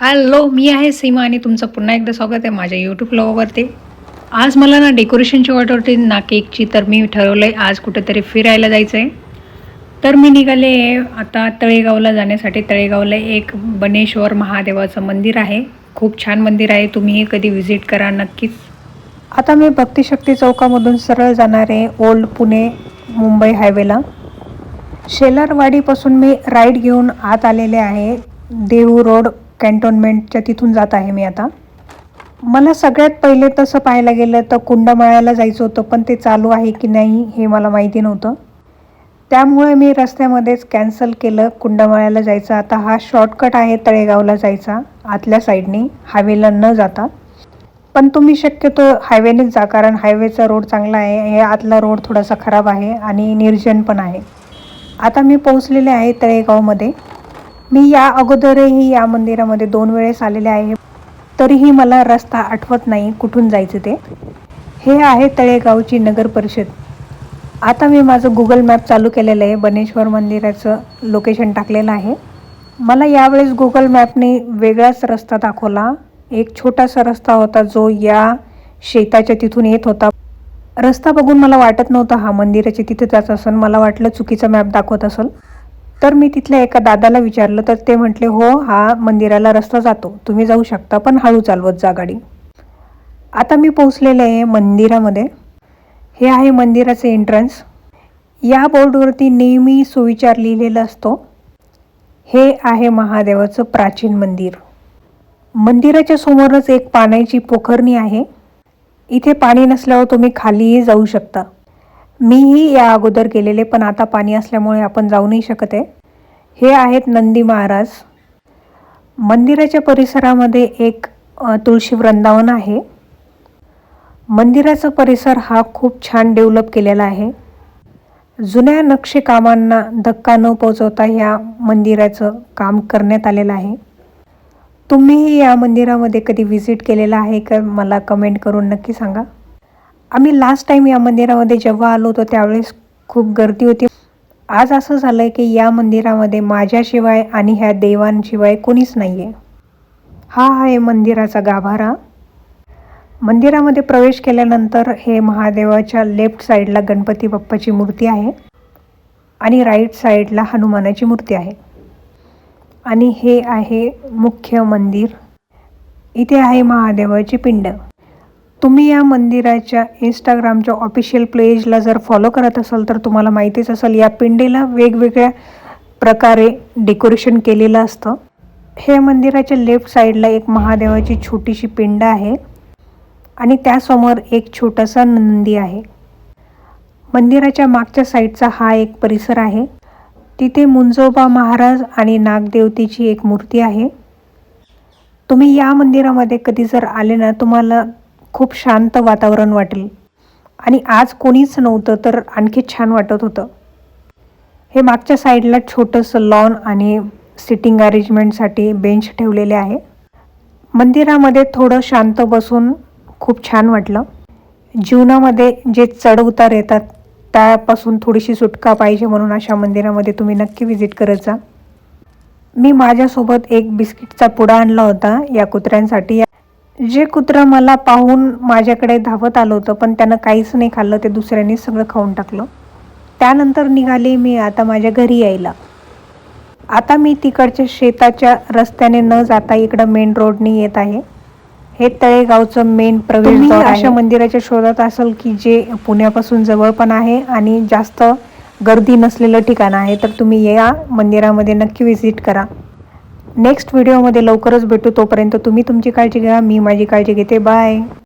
Hello मी आहे सीमा आणि तुमचं पुन्हा एकदा स्वागत आहे माझ्या यूट्यूब ब्लॉगवरती आज मला ना डेकोरेशनची ऑर्डर होती ना केकची तर मी ठरवलं आहे आज कुठेतरी फिरायला जायचं आहे तर मी निघाले आता तळेगावला जाण्यासाठी. तळेगावला एक बनेश्वर महादेवाचं मंदिर आहे. खूप छान मंदिर आहे तुम्हीही कधी व्हिजिट करा नक्कीच. आता मी भक्तिशक्ती चौकामधून सरळ जाणार आहे ओल्ड पुणे मुंबई हायवेला. शेलारवाडीपासून मी राईड घेऊन आत आलेले आहे. देहू रोड कॅन्टोन्मेंटच्या तिथून जात आहे मी आता. मला सगळ्यात पहिले तसं पाहायला गेलं तर कुंडमाळ्याला जायचं होतं पण ते चालू आहे की नाही हे मला माहिती नव्हतं. त्यामुळे मी रस्त्यामध्येच कॅन्सल केलं कुंडमाळ्याला जायचं. आता हा शॉर्टकट आहे तळेगावला जायचा आतल्या साईडने हायवेला न जाता. पण तुम्ही शक्यतो हायवेनेच जा कारण हायवेचा रोड चांगला आहे हे आतला रोड थोडासा खराब आहे आणि निर्जन पण आहे. आता मी पोहोचलेले आहे तळेगावमध्ये. मी या अगोदरही या मंदिरामध्ये दोन वेळेस आलेले आहे. तरीही मला रस्ता आठवत नाही कुठून जायचं ते. हे आहे तळेगावची नगर परिषद. आता मी माझं गुगल मॅप चालू केलेलं आहे. बनेश्वर मंदिराचं लोकेशन टाकलेलं आहे. मला यावेळेस गुगल मॅपने वेगळाच रस्ता दाखवला. एक छोटासा रस्ता होता जो या शेताच्या तिथून येत होता. रस्ता बघून मला वाटत नव्हतं हा मंदिराच्या तिथे जात असेल मला वाटलं चुकीचा मॅप दाखवत असेल. तर मी तिथल्या एका दादाला विचारलं तर ते म्हटले हो हा मंदिराला रस्ता जातो. तुम्ही जाऊ शकता पण हळू चालवत जा गाडी. आता मी पोहोचलेले आहे मंदिरामध्ये. हे आहे मंदिराचे एंट्रन्स या बोर्डवरती नेहमी सुविचार लिहिलेला असतो. हे आहे महादेवाचं प्राचीन मंदिर. मंदिराच्या समोरच एक पाण्याची पोखरणी आहे. इथे पाणी नसल्यावर तुम्ही खालीही जाऊ शकता. मीही या अगोदर गेलेले पण आता पाणी असल्यामुळे आपण जाऊ नाही शकत आहे. हे आहेत नंदी महाराज. मंदिराच्या परिसरामध्ये एक तुळशी वृंदावन आहे. मंदिराचा परिसर हा खूप छान डेव्हलप केलेला आहे. जुन्या नक्षीकामांना धक्का न पोचवता ह्या मंदिराचं काम करण्यात आलेलं आहे. तुम्हीही या मंदिरामध्ये कधी व्हिजिट केलेलं आहे का? मला कमेंट करून नक्की सांगा. आम्ही लास्ट टाईम या मंदिरामध्ये जेव्हा आलो होतो त्यावेळेस खूप गर्दी होती. आज असं झालं आहे की या मंदिरामध्ये माझ्याशिवाय आणि ह्या देवांशिवाय कोणीच नाही आहे हा आहे मंदिराचा गाभारा. मंदिरामध्ये प्रवेश केल्यानंतर हे महादेवाच्या लेफ्ट साईडला गणपती बाप्पाची मूर्ती आहे आणि राईट साईडला हनुमानाची मूर्ती आहे. आणि हे आहे मुख्य मंदिर. इथे आहे महादेवाची पिंड. तुम्ही या मंदिराच्या इंस्टाग्रामच्या ऑफिशियल पेजला जर फॉलो करत असाल तर तुम्हाला माहितीच असेल या पिंडीला वेगवेगळ्या प्रकारे डेकोरेशन केलेलं असतं. हे मंदिराच्या लेफ्ट साईडला एक महादेवाची छोटीशी पिंड आहे आणि त्यासमोर एक छोटासा नंदी आहे. मंदिराच्या मागच्या साईडचा हा एक परिसर आहे. तिथे मुंजोबा महाराज आणि नागदेवतेची एक मूर्ती आहे. तुम्ही या मंदिरामध्ये कधी जर आले ना तुम्हाला खूप शांत वातावरण वाटेल. आणि आज कोणीच नव्हतं तर आणखी छान वाटत होतं. हे मागच्या साईडला छोटंसं लॉन आणि सिटिंग अरेंजमेंटसाठी बेंच ठेवलेले आहे. मंदिरामध्ये थोडं शांत बसून खूप छान वाटलं. जीवनामध्ये जे चढउतार येतात त्यापासून थोडीशी सुटका पाहिजे म्हणून अशा मंदिरामध्ये तुम्ही नक्की व्हिजिट करत जा. मी माझ्यासोबत एक बिस्किटचा पुडा आणला होता या कुत्र्यांसाठी. जे कुत्रं मला पाहून माझ्याकडे धावत आलं होतं पण त्यानं काहीच नाही खाल्लं ते दुसऱ्यांनी सगळं खाऊन टाकलं. त्यानंतर निघाली मी आता माझ्या घरी यायला. आता मी तिकडच्या शेताच्या रस्त्याने न जाता इकडं मेन रोडनी येत आहे. हे तळेगावचं मेन प्रवेशद्वार अशा मंदिराच्या शोधात असेल की जे पुण्यापासून जवळ पण आहे आणि जास्त गर्दी नसलेलं ठिकाण आहे तर तुम्ही या मंदिरामध्ये नक्की व्हिजिट करा. नेक्स्ट व्हिडिओमध्ये लवकरच भेटू. तोपर्यंत तुम्ही तुमची काळजी घ्या. मी माझी काळजी घेते. बाय.